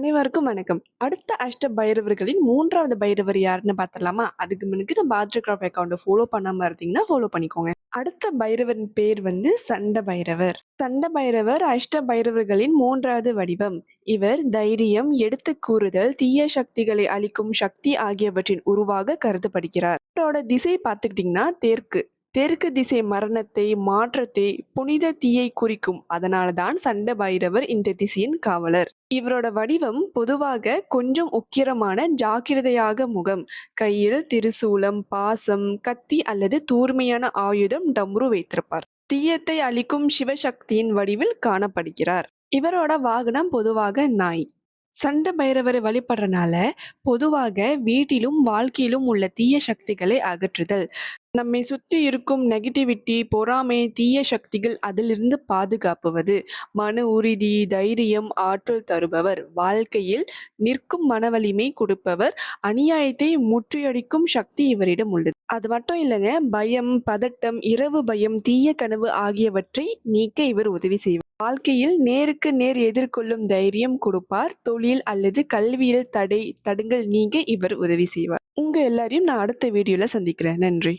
அனைவருக்கும் வணக்கம். அடுத்த அஷ்ட பைரவர்களின் மூன்றாவது பைரவர் யாருன்னு பார்த்தலாமா அதுக்கு முன்னுக்கு நம்ம ஆர்ட்ரிகிராஃப் அக்கௌண்ட்டை ஃபாலோ பண்ணாமல் இருந்தீங்கன்னா, ஃபாலோ பண்ணிக்கோங்க. அடுத்த பைரவரின் பேர் வந்து சண்ட பைரவர். சண்ட பைரவர் அஷ்ட பைரவர்களின் மூன்றாவது வடிவம். இவர் தைரியம், எடுத்து கூறுதல், தீய சக்திகளை அழிக்கும் சக்தி ஆகியவற்றின் உருவாக கருதப்படுகிறார். இவரோட திசை பார்த்துக்கிட்டிங்கன்னா தெற்கு. தெற்கு திசை மரணத்தை, மாற்றத்தை, புனித தீயை குறிக்கும். அதனால தான் சண்ட பைரவர் இந்த திசையின் காவலர். இவரோட வடிவம் பொதுவாக கொஞ்சம் உக்கிரமான ஜாக்கிரதையாக முகம். கையில் திருசூலம் பாசம், கத்தி அல்லது தூர்மையான ஆயுதம் டம்ரு வைத்திருப்பார். தீயத்தை அழிக்கும் சிவசக்தியின் வடிவில் காணப்படுகிறார். இவரோட வாகனம் பொதுவாக நாய். சண்ட பைரவரை வழிபடுறனால பொதுவாக வீட்டிலும் வாழ்க்கையிலும் உள்ள தீய சக்திகளை அகற்றுதல். நம்மை சுற்றி இருக்கும் நெகட்டிவிட்டி பொறாமை தீய சக்திகள் அதிலிருந்து பாதுகாப்புவது மன உறுதி தைரியம் ஆற்றல் தருபவர். வாழ்க்கையில் நிற்கும் மன வலிமை கொடுப்பவர். அநியாயத்தை முற்றியடிக்கும் சக்தி இவரிடம் உள்ளது. அது மட்டும் இல்லைங்க பயம் பதட்டம் இரவு பயம் தீய கனவு ஆகியவற்றை நீக்க இவர் உதவி செய்வார். வாழ்க்கையில் நேருக்கு நேர் எதிர்கொள்ளும் தைரியம் கொடுப்பார். தொழில் அல்லது கல்வியில் தடை தடுங்கள் நீங்க இவர் உதவி செய்வார். உங்க எல்லாரையும் நான் அடுத்த வீடியோல சந்திக்கிறேன். நன்றி.